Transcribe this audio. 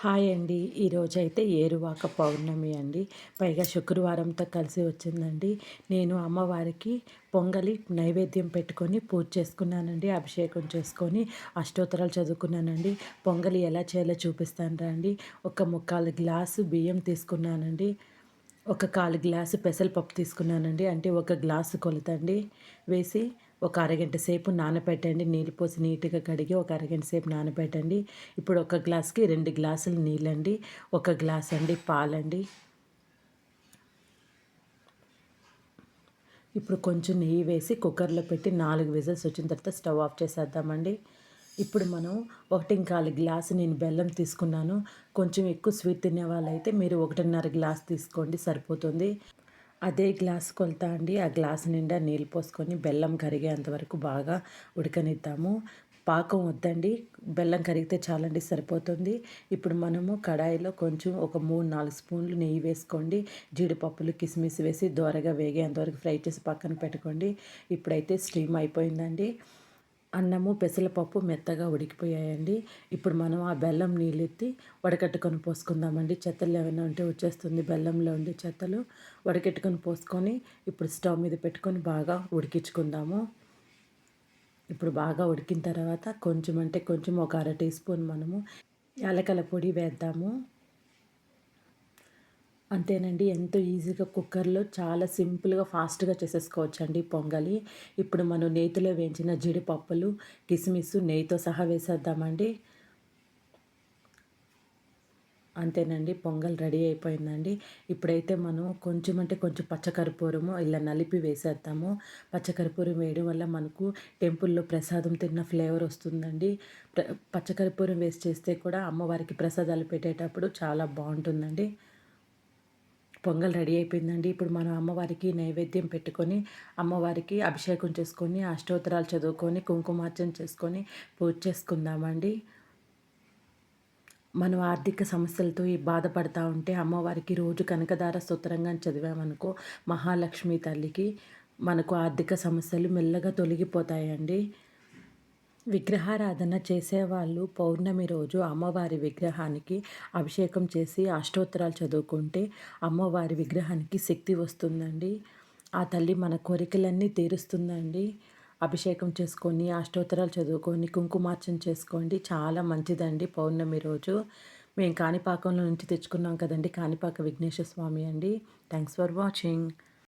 Hi అండి. ఈరోజు అయితే ఏరువాక పౌర్ణమి అండి. పైగా శుక్రవారంతో కలిసి వచ్చిందండి. నేను అమ్మవారికి పొంగలి నైవేద్యం పెట్టుకొని పూజ చేసుకున్నానండి. అభిషేకం చేసుకొని అష్టోత్తరాలు చదువుకున్నానండి. పొంగలి ఎలా చేయాలో చూపిస్తాను రండి. ఒక ముక్కాలు గ్లాసు బియ్యం తీసుకున్నానండి. ఒక కాలు గ్లాసు పెసరపప్పు తీసుకున్నానండి. అంటే ఒక గ్లాసు కొలతండి. వేసి ఒక అరగంట సేపు నానబెట్టండి నీళ్ళు పోసి నీట్గా కడిగి ఒక అరగంట సేపు నానబెట్టండి ఇప్పుడు ఒక గ్లాస్కి రెండు గ్లాసులు నీళ్ళండి. ఒక గ్లాస్ అండి పాలండి. ఇప్పుడు కొంచెం నెయ్యి వేసి కుక్కర్లో పెట్టి నాలుగు విజిల్స్ వచ్చిన తర్వాత స్టవ్ ఆఫ్ చేసేద్దామండి. ఇప్పుడు మనం ఒకటి ఇంకాలు గ్లాసు నేను బెల్లం తీసుకున్నాను. కొంచెం ఎక్కువ స్వీట్ తినే వాళ్ళైతే మీరు ఒకటిన్నర గ్లాస్ తీసుకోండి సరిపోతుంది. అదే గ్లాస్ కొలత అండి. ఆ గ్లాస్ నిండా నీళ్ళు పోసుకొని బెల్లం కరిగేంత వరకు బాగా ఉడకనిద్దాము. పాకం వద్దండి. బెల్లం కరిగితే చాలండి సరిపోతుంది. ఇప్పుడు మనము కడాయిలో కొంచెం ఒక మూడు నాలుగు స్పూన్లు నెయ్యి వేసుకోండి. జీడిపప్పులు కిస్మిస్ వేసి దోరగా వేగేంతవరకు ఫ్రై చేసి పక్కన పెట్టుకోండి. ఇప్పుడైతే స్టీమ్ అయిపోయిందండి. అన్నము పెసరపప్పు మెత్తగా ఉడికిపోయాయండి. ఇప్పుడు మనం ఆ బెల్లం నీళ్ళు ఎత్తి వడకట్టుకొని పోసుకుందామండి. చెత్తలు ఏమైనా ఉంటే వచ్చేస్తుంది బెల్లంలో ఉండే చెత్తలు. వడకెట్టుకొని పోసుకొని ఇప్పుడు స్టవ్ మీద పెట్టుకొని బాగా ఉడికించుకుందాము. ఇప్పుడు బాగా ఉడికిన తర్వాత కొంచెం అంటే కొంచెం ఒక అర టీ స్పూన్ మనము యాలకల పొడి వేద్దాము. అంతేనండి. ఎంతో ఈజీగా కుక్కర్లో చాలా సింపుల్గా ఫాస్ట్గా చేసేసుకోవచ్చు అండి పొంగలి. ఇప్పుడు మనం నేతిలో వేయించిన జీడిపప్పులు కిస్మిస్ నెయ్యితో సహా వేసేద్దామండి. అంతేనండి. పొంగల్ రెడీ అయిపోయిందండి. ఇప్పుడైతే మనం కొంచెం అంటే కొంచెం పచ్చకర్పూరము ఇలా నలిపి వేసేద్దాము. పచ్చకర్పూరం వేయడం వల్ల మనకు టెంపుల్లో ప్రసాదం తిన్న ఫ్లేవర్ వస్తుందండి. పచ్చకర్పూరం వేసి చేస్తే కూడా అమ్మవారికి ప్రసాదాలు పెట్టేటప్పుడు చాలా బాగుంటుందండి. పొంగల్ రెడీ అయిపోయిందండి. ఇప్పుడు మనం అమ్మవారికి నైవేద్యం పెట్టుకొని అమ్మవారికి అభిషేకం చేసుకొని అష్టోత్తరాలు చదువుకొని కుంకుమార్చన చేసుకొని పూజ చేసుకుందామండి. మనం ఆర్థిక సమస్యలతో ఈ బాధపడతా ఉంటే అమ్మవారికి రోజు కనకదార స్తోత్రంగా చదివామనుకో మహాలక్ష్మి తల్లికి మనకు ఆర్థిక సమస్యలు మెల్లగా తొలగిపోతాయండి. విగ్రహారాధన చేసేవాళ్ళు పౌర్ణమి రోజు అమ్మవారి విగ్రహానికి అభిషేకం చేసి అష్టోత్తరాలు చదువుకుంటే అమ్మవారి విగ్రహానికి శక్తి వస్తుందండి. ఆ తల్లి మన కోరికలన్నీ తీరుస్తుందండి. అభిషేకం చేసుకొని అష్టోత్తరాలు చదువుకొని కుంకుమార్చన చేసుకోండి. చాలా మంచిదండి పౌర్ణమి రోజు. మేము కాణిపాకంలో నుంచి తెచ్చుకున్నాం కదండి కాణిపాక విఘ్నేశ్వర స్వామి అండి. Thanks for watching